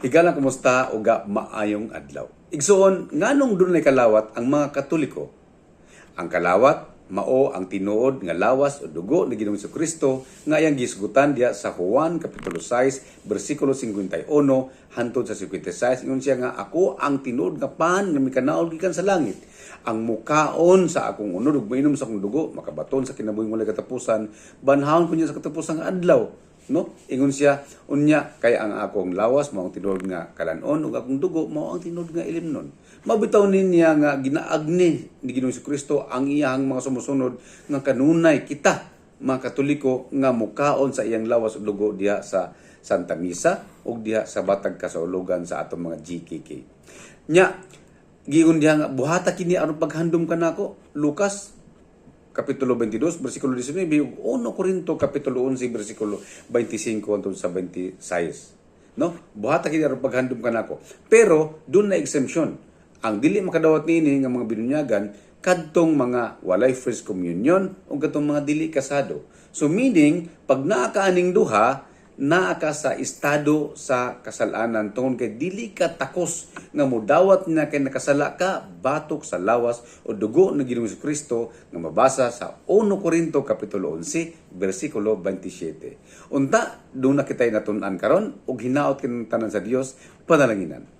Higala kumusta? Uga maayong adlaw. Igsuon nganong dunay kalawat ang mga Katoliko. Ang kalawat mao ang tinuod nga lawas o dugo ni Ginoong Kristo nga iyang gisgutan diya sa Juan kapitulo 6 bersikulo 51 hantod sa 56 ingon siya nga ako ang tinuod nga pan nga mikanaol gikan sa langit. Ang mukaon sa akong unod ug mainom sa akong dugo makabaton sa kinabuhing walay katapusan. Banhawon ko niya sa katapusan nga adlaw no? Ingon siya unya kay ang akong lawas mao ang tinuod nga kalanon ug akong dugo mao ang tinuod nga ilimnon mabitaw niya nga ginaagni ni Ginoong Kristo ang iyang mga sumusunod nga kanunay kita mga Katoliko nga mukaon sa iyang lawas ug dugo diha sa Santa Misa ug diha sa batag kasaulugan sa atong mga GKK nya giingon diha nga buhata kini aron paghandom kanako Lucas Kapitulo 22, versikulo 19, ug 1 Korinto, Kapitulo 11, versikulo 25 hangtod sa 26. No? Buhata kini aron paghandom kanako. Pero doon na exemption. Ang dili makadawat niini nga mga binunyagan kadtong mga walay first communion o kadtong mga dili kasado. So meaning, pag naa duha, naa ka sa estado sa kasalanan tungod kay dili ka takos nga mudawat na kay nakasala ka batok sa lawas o dugo ng Ginoong Kristo nga mabasa sa 1 Korinto kapitulo 11 bersikulo 27. Unta do na kitay natun-an karon ug hinaot kinang tanan sa Dios panalanginan.